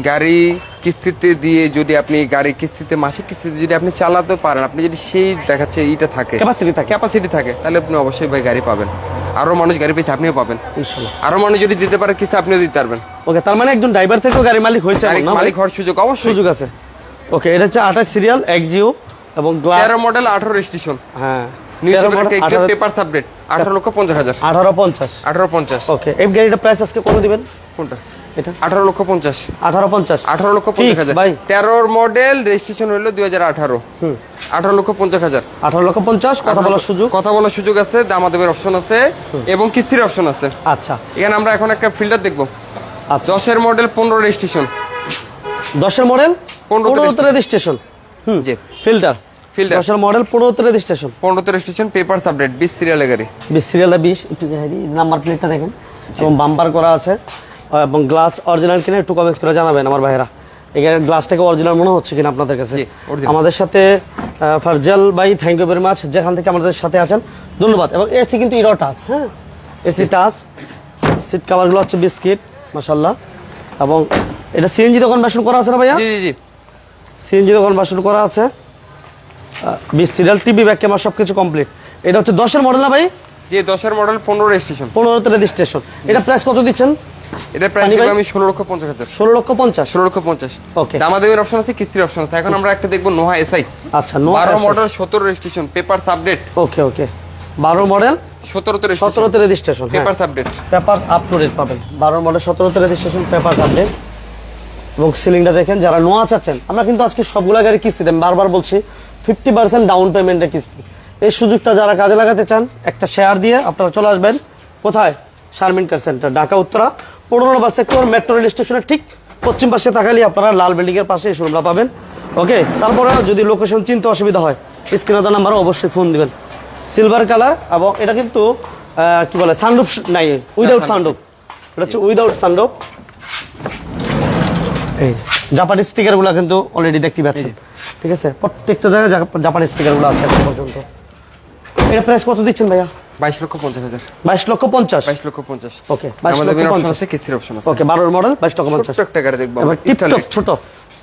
গাড়ি কিস্তিতে দিয়ে যদি আপনি গাড়ি কিস্তিতে মাসিক কিস্তিতে যদি আপনি চালাতে পারেন আপনি যদি সেই দেখাচ্ছে এইটা থাকে Capacity থাকে। ক্যাপাসিটি থাকে তাহলে আপনি অবশ্যই ভাই গাড়ি পাবেন। আরও মানুষ গাড়ি পেয়েছে আপনিও পাবেন। আরও মানুষ যদি দিতে পারে কিস্তি আপনিও দিতে পারবেন। ওকে তার মানে একজন ড্রাইভার থেকেও গাড়ি মালিক হয়েছে? মালিক হওয়ার সুযোগ অবশ্যই। সুযোগ আছে। ওকে এটা হচ্ছে আঠাশ সিরিয়াল এক জিও এবং গ্লাস তেরো মডেল আঠারো স্টেশন হ্যাঁ পেপার আপডেট আঠারো লক্ষ পঞ্চাশ হাজার। আঠারো পঞ্চাশ। আঠারো পঞ্চাশ। ওকে এই গাড়িটা প্রাইস আজকে কত দিবেন? কোনটা? এটা? আঠারো লক্ষ পঞ্চাশ। আঠারো পঞ্চাশ। আঠারো লক্ষ পঞ্চাশ Fix, হাজার। ভাই। তেরোর মডেল রেজিস্ট্রেশন হলো দুই হাজার আঠারো। আঠারো লক্ষ পঞ্চাশ হাজার। আঠারো লক্ষ পঞ্চাশ কথা বলার সুযোগ। কথা বলার সুযোগ আছে দামাদামের অপশন আছে এবং কিস্তির অপশন আছে। আচ্ছা। এখানে আমরা এখন একটা ফিল্টার দেখব। আচ্ছা। দশের মডেল পনেরো রেজিস্ট্রেশন দশের মডেল পনেরোতে পনেরোতে রেজিস্ট্রেশন হুম জি। Filter Filter। দশের মডেল পনেরোতে রেজিস্ট্রেশন পনেরোতে রেজিস্ট্রেশন পেপার আপডেট বিশ সিরিয়ালের গাড়ি বিশ সিরিয়ালে বিশ একটু দেখাই দিই নাম্বার প্লেটটা দেখেন। এবং বাম্পার করা আছে। এবং গ্লাস অরিজিনাল কিনা একটু কমেন্টস করে জানাবেন আমার ভাইরা এখানে গ্লাসটাকে অরিজিনাল মনে হচ্ছে কিনা আপনাদের কাছে? আমাদের সাথে ফারজাল ভাই থ্যাংক ইউ ভেরি মাচ যেখান থেকে আমাদের সাথে আছেন ধন্যবাদ। এবং এসি কিন্তু ইরো টাচ হ্যাঁ? এসি টাচ সিট কাভারগুলো হচ্ছে বিস্কিট মাসাল্লাহ এবং এটা সিএনজি দোকান কনভার্সন করা আছে না ভাইয়া? জি জি জি। সিএনজিতে কনভার্সন করা আছে। বিশ সিরিয়াল টিভি ব্যাক ক্যামেরা সব কিছু কমপ্লিট এটা হচ্ছে দশের মডেল না ভাই? যে দশের মডেল পনেরো রেজিস্ট্রেশন পনেরোতে রেজিস্ট্রেশন এটা প্রাইস কত দিচ্ছেন? এটা প্রাইস আমি ষোলো লক্ষ পঞ্চাশ হাজার। ষোলো লক্ষ পঞ্চাশ? ষোলো লক্ষ পঞ্চাশ। Okay. দামাদামির অপশন আছে কিস্তির অপশন আছে। এখন আমরা একটা দেখব নোহা এসআই। আচ্ছা নো বারো মডেল সতেরো registration paper update okay okay বারো মডেল সতেরোতে সতেরোতে রেজিস্ট্রেশন পাবেন। বারো মডেল সতেরোতে রেজিস্ট্রেশন আপডেট এবং সিলিংটা দেখেন যারা নোয়া চাচ্ছেন আমরা কিন্তু আজকে সবগুলা গাড়ি কিস্তিতে আমি বারবার বলছি ফিফটি পার্সেন্ট ডাউন পেমেন্টের কিস্তি। এই সুযোগটা যারা কাজে লাগাতে চান একটা শেয়ার দিয়ে আপনারা চলে আসবেন। কোথায়? Sharmin car centre Dhaka Uttara. পনেরো নম্বর সেক্টর মেট্রো রেল স্টেশনের ঠিক পশ্চিম পাশে তাকালে আপনারা লাল বিল্ডিং এর পাশে এই শোরুমটা পাবেন। ওকে তারপরে যদি লোকেশন চিনতে অসুবিধা হয় স্ক্রিনে নাম্বার অবশ্যই ফোন দিবেন। সিলভার কালার এবং এটা কিন্তু কি বলে সানরুফ নাই উইদাউট সানরুফ এটা হচ্ছে উইদাউট সানরুফ এই জাপানি স্টিকারগুলো কিন্তু অলরেডি দেখতে পাচ্ছেন। ঠিক আছে? প্রত্যেকটা জায়গায় জাপানি স্টিকারগুলো আছে এখন পর্যন্ত। এটা প্রাইস কত দিচ্ছেন ভাইয়া? বাইশ লক্ষ পঞ্চাশ হাজার। বাইশ লক্ষ পঞ্চাশ? বাইশ লক্ষ পঞ্চাশ। ওকে লক্ষ আছে কিস্তির অপশন আছে? ওকে মডেল বাইশ লক্ষ পঞ্চাশ। ছোট্ট একটা গাড়ি দেখব টিপটপ ছোট।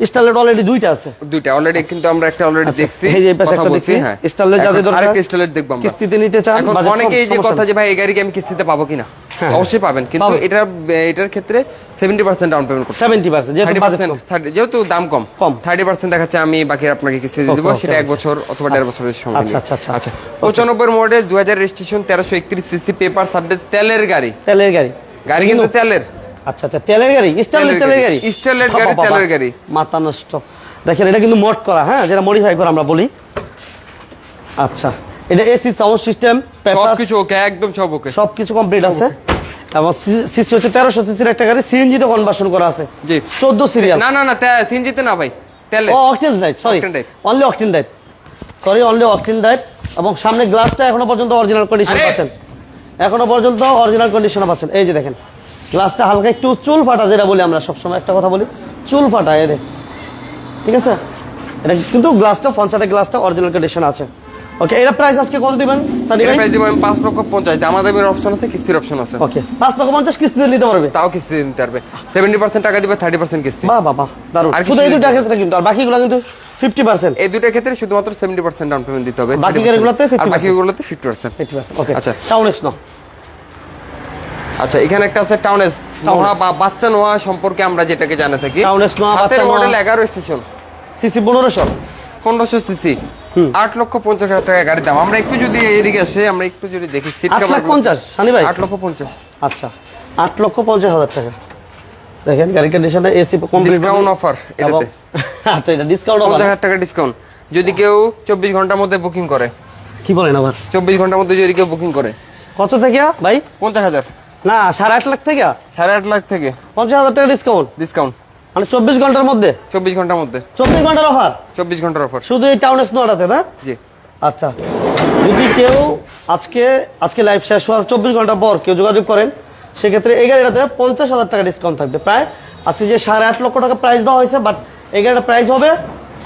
স্টারলেট অলরেডি দুইটা আছে। দুইটা অলরেডি কিন্তু আমরা একটা অলরেডি আচ্ছা, দেখছি এই যে পাশে একটা দেখছি। হ্যাঁ। যাদের দরকার, আরেকটা স্টারলেট দেখব আমরা। কিস্তিতে নিতে চান অনেকে এই যে কথা যে ভাই এই গাড়ি কি আমি কিস্তিতে পাবো কিনা হ্যাঁ। অবশ্যই পাবেন কিন্তু এটা এটার ক্ষেত্রে সেভেন্টি পার্সেন্ট ডাউন পেমেন্ট করতে 70% যেহেতু। পার্সেন্ট যেহেতু দাম কম কম। থার্টি পার্সেন্ট দেখাচ্ছে আমি বাকি আপনাকে কিস্তি দিয়ে দেবো সেটা এক বছর অথবা দেড় বছরের সময় আচ্ছা, আচ্ছা, আচ্ছা। আচ্ছা পঁচানব্বই মডেল দু হাজার রেজিস্ট্রেশন তেরোশো একত্রিশ সিসি পেপার সাবজেক্ট তেলের গাড়ি। তেলের গাড়ি। গাড়ি কিন্তু তেলের। আচ্ছা আচ্ছা তেলের গাড়ি স্টারলেট তেলের গাড়ি বাবা, গাড়ি, তেলের গাড়ি। মাথা নষ্ট। দেখেন এটা কিন্তু মোড করা হ্যাঁ যেটা মডিফাই করা আমরা বলি। আচ্ছা এটা এসি সাউন্ড সিস্টেম ওকে একদম সব ওকে সবকিছু কমপ্লিট আছে। এবং সিসি হচ্ছে তেরোশো সিসির একটা গাড়ি সিএনজি তে কনভার্সন করা আছে। জি। চোদ্দ সিরিয়াল না না না সিনজিতে না ভাই তেলে। ও octane sorry only octane sorry only octane drive এবং সামনে গ্লাসটা এখনও পর্যন্ত অরিজিনাল কন্ডিশন আরে! পাচ্ছেন। এখনও পর্যন্ত অরিজিনাল কন্ডিশন পাচ্ছেন। এই যে দেখেন। গ্লাসটা হালকা একটু চুল ফাটা যেটা বলি আমরা সবসময় একটা কথা বলি চুল ফাটা এ দেখ ঠিক আছে? এটা কিন্তু গ্লাসটা সাইডের গ্লাসটা অরিজিনাল কন্ডিশন আছে। ওকে এটা প্রাইস আজকে কত দিবেন সানি ভাই? প্রাইস দিব আমি পাঁচ লক্ষ পঞ্চাশ। আমাদের অপশন আছে কিস্তির অপশন আছে। ওকে পাঁচ লক্ষ পঞ্চাশ কিস্তিতে নিতে পারবে। তাও কিস্তি দিতে পারবে। সেভেন্টি পার্সেন্ট টাকা দিবে থার্টি পার্সেন্ট কিস্তি। বাহ বাহ বাহ দারুণ। আর শুধু এই দুটা ক্ষেত্রে কিন্তু আর বাকিগুলো কিন্তু ফিফটি পার্সেন্ট এই দুইটার ক্ষেত্রে শুধুমাত্র সেভেন্টি পার্সেন্ট ডাউন পেমেন্ট দিতে হবে। বাকি 30% গাড়িগুলোতে আর 50% বাকিগুলোতে fifty percent fifty percent okay আচ্ছা। টাউন এক্স নো আচ্ছা এখানে একটা আছে টাউনেস নোহা বা বাচ্চা নোহা সম্পর্কে আমরা যেটাকে জানা থাকি। টাউনেস নোহা, বাচ্চা নোহা। মডেল এগারো স্টেশন সিসি পনেরোশো। পনেরোশো সিসি। আট লক্ষ পঞ্চাশ হাজার টাকা গাড়ির দাম। আমরা একটু যদি এদিকে আসে আমরা একটু যদি দেখি সিট লাখ পঞ্চাশ সানি ভাই। আট লক্ষ পঞ্চাশ। আচ্ছা আট লক্ষ পঞ্চাশ হাজার টাকা। দেখেন গাড়ি কন্ডিশনে এসি কমপ্লিট ডিসকাউন্ট অফার এটাতে। *laughs* আচ্ছা এটা ডিসকাউন্ট পঞ্চাশ হাজার টাকা ডিসকাউন্ট যদি কেউ চব্বিশ ঘণ্টার মধ্যে বুকিং করে। কি বলেন আবার? চব্বিশ ঘণ্টার মধ্যে যদি কেউ বুকিং করে। কত থেকে ভাই? পঞ্চাশ হাজার। না সাড়ে আট লাখ থেকে? সাড়ে আট লাখ থেকে। পঞ্চাশ হাজার টাকা ডিসকাউন্ট ডিসকাউন্ট মানে চব্বিশ ঘণ্টার মধ্যে? চব্বিশ ঘণ্টার মধ্যে। চব্বিশ ঘণ্টার অফার চব্বিশ ঘণ্টার অফার শুধু এই টাউন এক্স নোটাতে না? জি। আচ্ছা। যদি কেউ আজকে আজকে লাইভ শেষ হওয়ার চব্বিশ ঘণ্টা পর কেউ যোগাযোগ করেন সেক্ষেত্রে এই গাড়িটাতে পঞ্চাশ হাজার টাকা ডিসকাউন্ট থাকবে। প্রায় আজকে যে সাড়ে আট লক্ষ টাকা প্রাইস দেওয়া হয়েছে বাট এই গাড়িটার প্রাইস হবে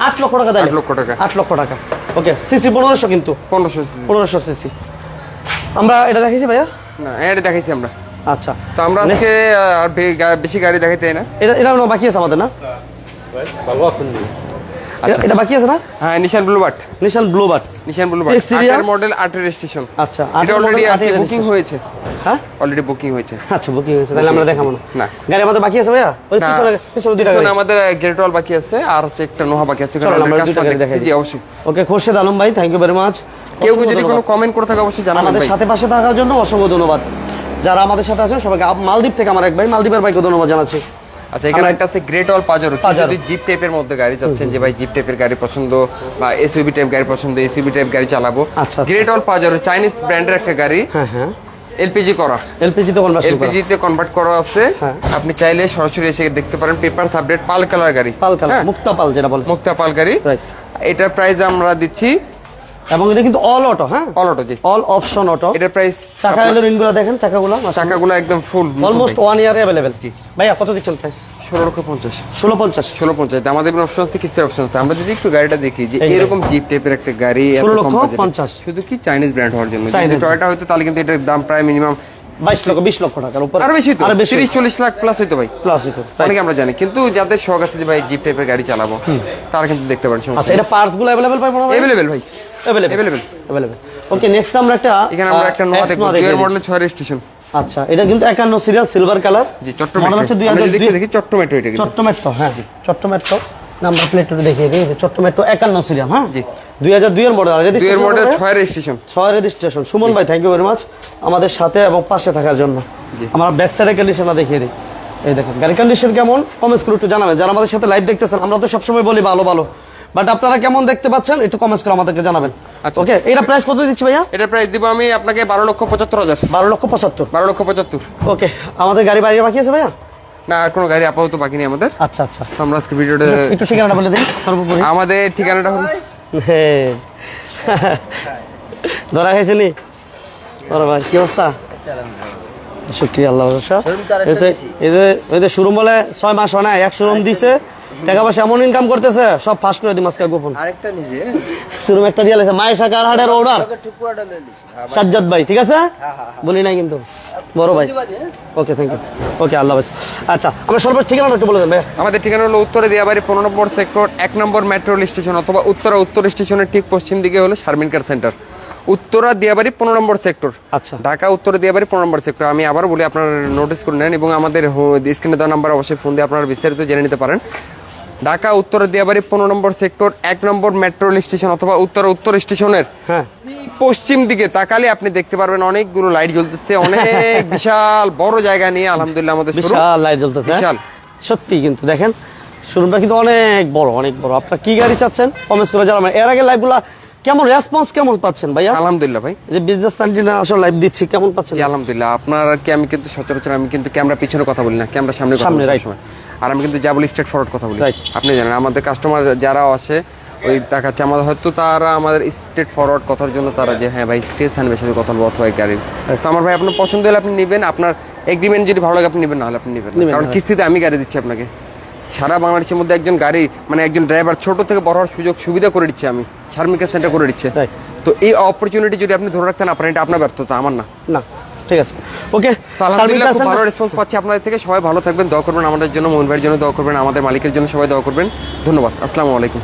আট লক্ষ টাকা দেয় আট লক্ষ টাকা। আট লক্ষ টাকা। ওকে সিসি পনেরোশো কিন্তু। পনেরোশো পনেরোশো সিসি আমরা এটা দেখেছি ভাইয়া? না এটা দেখাইছি আমরা। আচ্ছা। তো আমরা আজকে আর বেশি গাড়ি দেখাইতে না। এটা এটা বাকি আছে আমাদের না? এটা- এটা বাকি আছে না? হ্যাঁ Nissan Bluebird Nissan blue Nissan Bluebird serial? Model আটের স্টেশন আচ্ছা এটা অলরেডি বুকিং হয়েছে। হ্যাঁ? অলরেডি বুকিং হয়েছে। আচ্ছা বুকিং হয়েছে তাহলে আমরা দেখাবো না। না। গাড়ি আমাদের বাকি আছে ভাইয়া? ওই পিছনে পিছনে দুইটা গাড়ি। আমাদের গ্রেটওয়াল বাকি আছে আর হচ্ছে একটা নোহা বাকি আছে চলো, আমরা দুইটা গাড়ি দেখাই জি অবশ্যই। ওকে খোরশেদ আলম ভাই থ্যাংক ইউ ভেরি মাচ কেউ যদি কোনো কমেন্ট করে থাকে অবশ্যই জানাবেন আমাদের সাথে পাশে থাকার জন্য অসংখ্য ধন্যবাদ। যারা আমাদের সাথে আছেন সবাইকে মালদ্বীপ থেকে আমার এক ভাই মালদ্বীপের ভাইকে ধন্যবাদ জানাচ্ছি। আচ্ছা এখানে একটা আছে গ্রেট অল পাজারো। যদি জিপ টাইপের মধ্যে গাড়ি চাচ্ছেন যে ভাই জিপ টাইপের গাড়ি পছন্দ বা এসইউবি টাইপ গাড়ি পছন্দ এসইউবি টাইপ গাড়ি চালাবো। গ্রেট অল পাজারো চাইনিজ ব্র্যান্ডের একটা গাড়ি। হ্যাঁ হ্যাঁ। এলপিজি করা। এলপিজি তো কনভার্সন এলপিজি তে কনভার্ট করা আছে। হ্যাঁ। আপনি চাইলে সরাসরি এসে দেখতে পারেন পেপার সাবডেট পাল কালার গাড়ি। পাল কাল হ্যাঁ, মুক্তা পাল যেটা বলে। মুক্তা পাল গাড়ি। এটার প্রাইস আমরা দিচ্ছি এবং এটা কিন্তু অল অটো হ্যাঁ? অল অটো জি। অল অপশন অটো এটার প্রাইস চাকা এলো রিনগুলো দেখেন চাকাগুলো চাকাগুলো একদম full almost one year available ভাইয়া কত দিচ্ছেন প্রাইস ষোলো লক্ষ পঞ্চাশ। ষোলো পঞ্চাশ। ষোলো পঞ্চাশ। আমাদের অপশন আছে কিসের অপশন আছে আমরা যদি একটু গাড়িটা দেখি যে এরকম জিপ টাইপের একটা গাড়ি ষোলো লক্ষ পঞ্চাশ। শুধু কি চাইনিজ ব্র্যান্ড হওয়ার জন্য? টয়টা হয়তো তাহলে কিন্তু এটার দাম প্রায় মিনিমাম বাইশ লক্ষ বিশ লক্ষ টাকার উপরে। আরও বেশি তো? বেশি। তিরিশ চল্লিশ লাখ প্লাস হইতো ভাই। প্লাস হইতো অনেকে আমরা জানি। কিন্তু যাদের শখ আছে যে ভাই জিপ টাইপের গাড়ি চালাবো তারা কিন্তু দেখতে পারেন আচ্ছা এটা পার্টসগুলো অ্যাভেলেবেল পাইবো না ভাই? Available available। Available okay next আমরা একটা এখানে আমরা একটা নোয়া আহ, দেখব X দুইয়ের দেখে মডেলের ছয় রেজিস্ট্রেশন আচ্ছা এটা কিন্তু একান্ন সিরিয়াল সিলভার কালার জি মডেল হচ্ছে যদি একটু দেখি এটা কিন্তু। চট্টমেট্রো হ্যাঁ চট্টমেট্রো নাম্বার প্লেট দেখিয়ে দিই চট্টমেট্রো একান্ন সিরিয়াল হ্যাঁ? জি। দুই হাজার মডেল আর মডেল হবে? রেজিস্ট্রেশন ছয় রেজিস্ট্রেশন সুমন ভাই থ্যাংক ইউ ভেরি মাচ আমাদের সাথে এবং পাশে থাকার জন্য। আমরা ব্যাক সাইডের কন্ডিশনটা দেখিয়ে দিই। এই দেখেন কন্ডিশন কেমন? কমেন্টস করে একটু জানাবেন। যারা আমাদের সাথে লাইভ দেখতেছেন আমরা তো সবসময় বলি ভালো ভালো। বাট আপনারা কেমন দেখতে পাচ্ছেন একটু কমেন্টস করে আমাদেরকে জানাবেন। আচ্ছা। ওকে এটা প্রাইস কত দিচ্ছি ভাইয়া? এটা প্রাইস দিব আমি আপনাকে বারো লক্ষ পঁচাত্তর হাজার। বারো লক্ষ পঁচাত্তর। বারো লক্ষ পঁচাত্তর। ওকে আমাদের গাড়ি বাকি আছে ভাইয়া? না আর কোনো গাড়ি আপাতত বাকি নেই আমাদের। আচ্ছা আচ্ছা। তো আমরা আজকে ভিডিওটা একটু ঠিকানাটা বলে দিন আমাদের ঠিকানাটা। ধরা খাইছে নি? ওরে ভাই কি অবস্থা? শুক্রিয়া আল্লাহ শোরুম বলে ছয় মাস হয় না এক শোরুম দিছে টাকা পয়সা এমন ইনকাম করতেছে সব ফাঁস করে দিই গোপন। আরেকটা নিজে শোরুম একটা দিয়ে লেছে মায়েশা কারহাটের হ্যাঁ, সাজ্জাদ ভাই ঠিক আছে? হ্যাঁ, হ্যাঁ। বলি নাই কিন্তু। বড় ভাই? ওকে থ্যাংক ইউ ওকে আল্লাহ হাফেজ। আচ্ছা আমরা সর্বোচ্চ ঠিকানাটা একটু বলে দেন ভাই আমাদের ঠিকানা হলো উত্তরে দিয়াবাড়ি পনেরো নম্বর সেক্টর এক নম্বর মেট্রো রেল স্টেশন অথবা উত্তরা উত্তর স্টেশনের ঠিক পশ্চিম দিকে হলো শারমিন কার সেন্টার উত্তরা দিয়াবাড়ি পনেরো নম্বর সেক্টর আচ্ছা। ঢাকা উত্তরে দিয়াবাড়ি পনেরো নম্বর সেক্টর আমি আবার বলি আপনারা নোটিস করে নেন এবং আমাদের স্ক্রিনে দেওয়া নাম্বার অবশ্যই ফোন দিয়ে আপনারা বিস্তারিত জেনে নিতে পারেন। ঢাকা উত্তর দিয়াবাড়ি পনেরো নম্বর সেক্টর এক নম্বর মেট্রো রেল স্টেশন অথবা উত্তর উত্তর স্টেশনের হ্যাঁ। পশ্চিম দিকে তাকালে আপনি দেখতে পারবেন অনেকগুলো লাইট জ্বলতেছে অনেক *laughs* বিশাল বড় জায়গা নিয়ে আলহামদুলিল্লাহ আমাদের বিশাল লাইট জ্বলতেছে হ্যাঁ? বিশাল। সত্যি কিন্তু দেখেন শোরুমটা কিন্তু অনেক বড় অনেক বড়। আপনার কি গাড়ি চাচ্ছেন? কমেন্টস করে জানাবেন। এর আগে লাইভগুলা কেমন? রেসপন্স কেমন পাচ্ছেন ভাইয়া? আলহামদুলিল্লাহ ভাই। যে বিজনেস নাইনটিন আসলে লাইভ দিচ্ছি কেমন পাচ্ছেন? জি আলহামদুলিল্লাহ। আপনার কি আমি কিন্তু সচরাচর আমি কিন্তু ক্যামেরা পিছনে কথা বলি না ক্যামেরা সামনে কথা সামনে. সবসময়। আর আমি কিন্তু যা বলি স্ট্রেট ফরওয়ার্ড কথা বলি। আপনি জানেন আমাদের কাস্টমার যারা আসে ওই দেখাচ্ছে আমাদের হয়তো তারা আমাদের স্ট্রেট ফরওয়ার্ড কথার জন্য তারা যে হ্যাঁ ভাই স্টেজ সানবের সাথে কথা বলব অথবা এই গাড়ি। তো আমার ভাই আপনার পছন্দ হলে আপনি নেবেন আপনার এগ্রিমেন্ট যদি ভালো লাগে আপনি নেবেন না হলে আপনি নেবেন কারণ কিস্তিতে আমি গাড়ি দিচ্ছি আপনাকে। সারা বাংলাদেশের মধ্যে একজন গাড়ি মানে একজন ড্রাইভার ছোট থেকে বড় হওয়ার সুযোগ সুবিধা করে দিচ্ছে আমি। শারমিকা সেন্টার করে দিচ্ছে। তো এই অপরচুনিটি যদি আপনি ধরে রাখতেন পারেন এটা আপনার ব্যর্থতা আমার না। না। ঠিক আছে। ওকে আলহামদুলিল্লাহ খুব ভালো রেসপন্স পাচ্ছি আপনাদের থেকে। সবাই ভালো থাকবেন দোয়া করবেন আমাদের জন্য মোহন ভাইয়ের জন্য দোয়া করবেন আমাদের মালিকের জন্য সবাই দোয়া করবেন। ধন্যবাদ আসসালামু আলাইকুম।